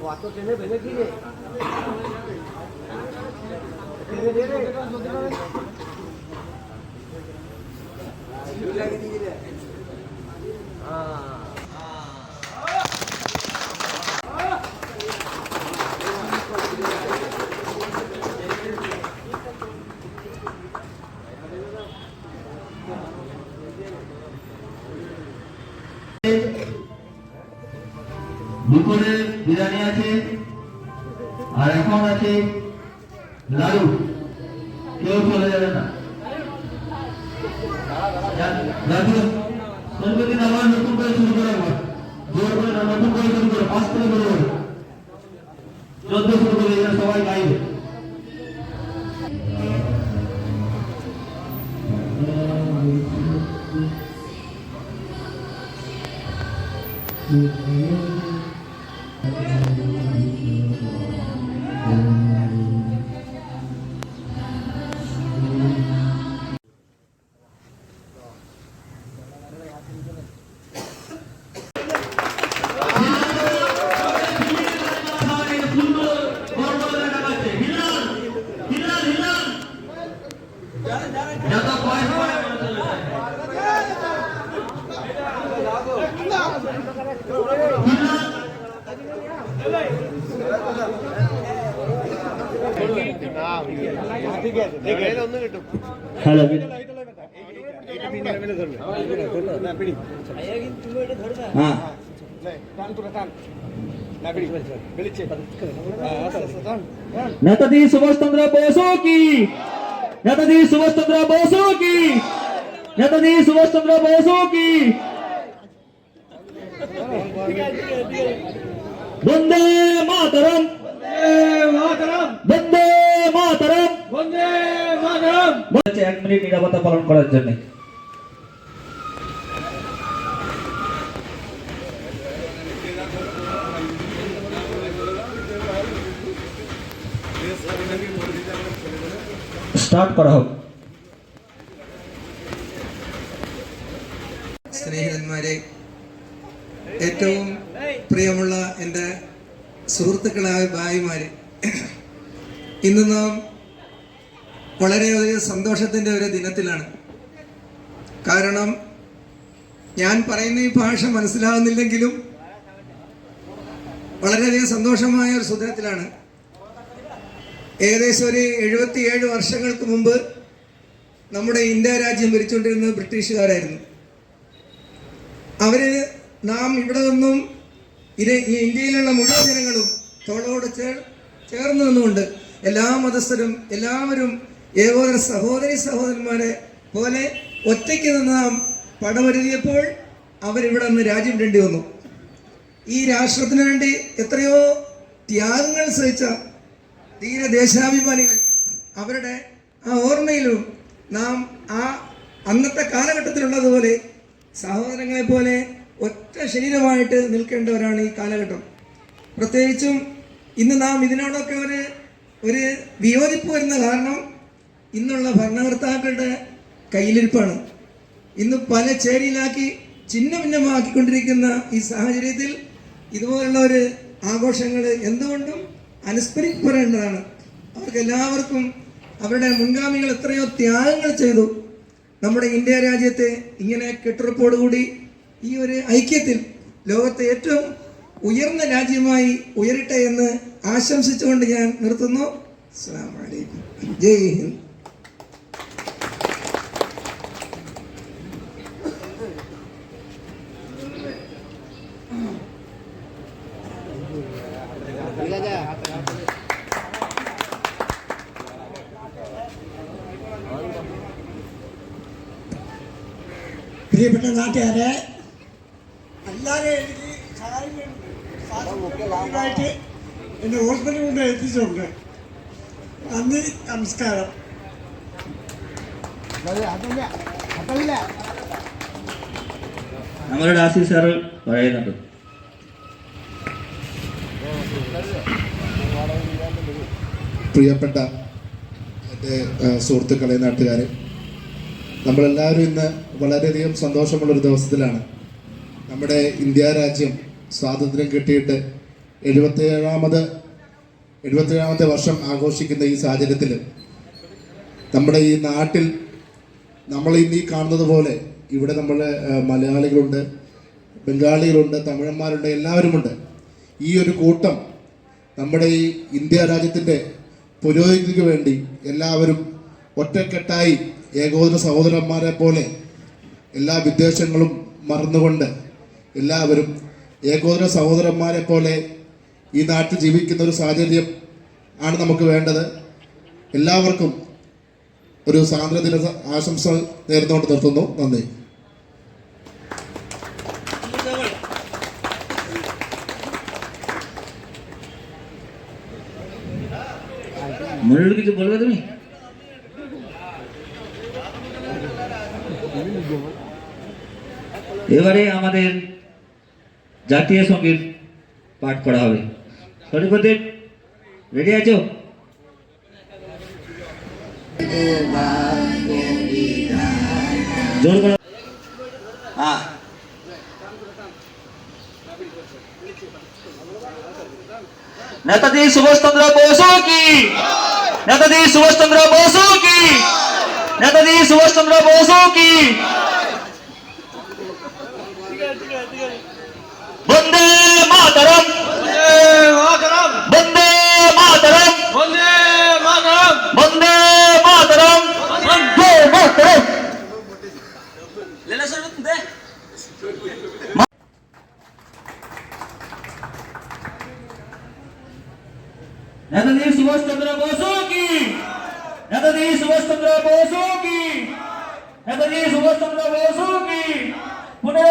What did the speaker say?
Waktu ini banyak gini. দুপুরে বিরিয়ানি আছে আর এখন আছে লাড়ু। কেউ চলে যাবে না। নতুন করে শুরু করে পাঁচ থেকে চোদ্দ শুরু করে সবাই গাইবে। হ্যালো হ্যাঁ নেতাজি সুভাষচন্দ্র বসু কি নেতাজি সুভাষচন্দ্র বসু কি নেতাজি সুভাষচন্দ্র বসু কি বন্দে এক মিনিট নিরাপত্তা পালন করার জন্য സ്റ്റാർട്ട് করা হোক സ്നേഹിതന്മാരെ ഏറ്റവും പ്രിയമുള്ള എന്റെ സുഹൃത്തുക്കളായ ഭായിമാരെ ഇന്ന് നാം വളരെയധികം സന്തോഷത്തിന്റെ ഒരു ദിനത്തിലാണ്. കാരണം ഞാൻ പറയുന്ന ഈ ഭാഷ മനസ്സിലാകുന്നില്ലെങ്കിലും വളരെയധികം സന്തോഷമായ ഒരു സുദിനത്തിലാണ്. ഏകദേശം ഒരു എഴുപത്തിയേഴ് വർഷങ്ങൾക്ക് മുമ്പ് നമ്മുടെ ഇന്ത്യ രാജ്യം ഭരിച്ചുകൊണ്ടിരുന്നത് ബ്രിട്ടീഷുകാരായിരുന്നു. അവർ നാം ഇവിടെ നിന്നും ഇത് ഈ ഇന്ത്യയിലുള്ള മുഴുവൻ ജനങ്ങളും തോളോട് ചേർ ചേർന്ന് നിന്നുകൊണ്ട് എല്ലാ മതസ്ഥരും എല്ലാവരും ഏകോദര സഹോദരി സഹോദരന്മാരെ പോലെ ഒറ്റയ്ക്ക് നിന്ന് നാം പടമരുതിയപ്പോൾ അവരിവിടെ നിന്ന് രാജ്യം വിടേണ്ടി വന്നു. ഈ രാഷ്ട്രത്തിന് വേണ്ടി എത്രയോ ത്യാഗങ്ങൾ സഹിച്ച തീരെ ദേശാഭിമാനികൾ അവരുടെ ആ ഓർമ്മയിലും നാം ആ അന്നത്തെ കാലഘട്ടത്തിലുള്ളതുപോലെ സഹോദരങ്ങളെ പോലെ ഒറ്റ ശരീരമായിട്ട് നിൽക്കേണ്ടവരാണ് ഈ കാലഘട്ടം. പ്രത്യേകിച്ചും ഇന്ന് നാം ഇതിനോടൊക്കെ ഒരു ഒരു വിയോജിപ്പ് വരുന്ന കാരണം ഇന്നുള്ള ഭരണകർത്താക്കളുടെ കയ്യിലിരിപ്പാണ്. ഇന്ന് പല ചേരിയിലാക്കി ചിഹ്ന ഭിന്നമാക്കിക്കൊണ്ടിരിക്കുന്ന ഈ സാഹചര്യത്തിൽ ഇതുപോലുള്ള ഒരു ആഘോഷങ്ങൾ എന്തുകൊണ്ടും അനുസ്മരിക്കപ്പെടേണ്ടതാണ്. അവർക്ക് എല്ലാവർക്കും അവരുടെ മുൻഗാമികൾ എത്രയോ ത്യാഗങ്ങൾ ചെയ്തു. നമ്മുടെ ഇന്ത്യ രാജ്യത്തെ ഇങ്ങനെ കെട്ടുറപ്പോടുകൂടി ഈ ഒരു ഐക്യത്തിൽ ലോകത്തെ ഏറ്റവും ഉയർന്ന രാജ്യമായി ഉയരട്ടെ എന്ന് ആശംസിച്ചുകൊണ്ട് ഞാൻ നിർത്തുന്നു. ജയ് ഹിന്ദ്. പ്രിയപ്പെട്ട നാട്ടുകാരെ എല്ലാവരും എനിക്ക് സഹായിക്കുന്നുണ്ട് എന്നെ ഹോസ്പിറ്റലിൽ കൊണ്ട് എത്തിച്ചുണ്ട്. നന്ദി നമസ്കാരം. നമ്മളുടെ ആസി സാറ് പറയുന്നുണ്ട് പ്രിയപ്പെട്ട എന്റെ സുഹൃത്തുക്കളെ നാട്ടുകാരെ നമ്മളെല്ലാവരും ഇന്ന് വളരെയധികം സന്തോഷമുള്ളൊരു ദിവസത്തിലാണ് നമ്മുടെ ഇന്ത്യ രാജ്യം സ്വാതന്ത്ര്യം കിട്ടിയിട്ട് എഴുപത്തേഴാമത് എഴുപത്തേഴാമത്തെ വർഷം ആഘോഷിക്കുന്ന ഈ സാഹചര്യത്തിൽ നമ്മുടെ ഈ നാട്ടിൽ നമ്മൾ ഇന്ന് ഈ കാണുന്നത് പോലെ ഇവിടെ നമ്മൾ മലയാളികളുണ്ട് ബംഗാളികളുണ്ട് തമിഴന്മാരുണ്ട് എല്ലാവരുമുണ്ട്. ഈ ഒരു കൂട്ടം നമ്മുടെ ഈ ഇന്ത്യ രാജ്യത്തിന്റെ പുരോഗതിക്ക് വേണ്ടി എല്ലാവരും ഒറ്റക്കെട്ടായി ഏകോദര സഹോദരന്മാരെ പോലെ എല്ലാ വിദ്വേഷങ്ങളും മറന്നുകൊണ്ട് എല്ലാവരും ഏകോദര സഹോദരന്മാരെ പോലെ ഈ നാട്ടിൽ ജീവിക്കുന്ന ഒരു സാഹചര്യം ആണ് നമുക്ക് വേണ്ടത് എല്ലാവർക്കും ഒരു സ്വാതന്ത്ര്യദിന ആശംസ നേർന്നുകൊണ്ട് നിർത്തുന്നു നന്ദി মনিরুল কিছু বলবে তুমি এবারে আমাদের জাতীয় সঙ্গীত પાઠ પઢાવે. ઘણી બધે રેડિયા છો જોર હા. નેતાજી સુભાષચંદ્ર બોઝો કી. નેતાજી સુભાષચંદ્ર બોસો કી. નેતાજી સુભાષચંદ્ર બોઝો કી. नेताजी सुभाष चंद्र बोसों की नेताजी सुभाष चंद्र बोसों की नेताजी सुभाष चंद्र बोसों की पुणे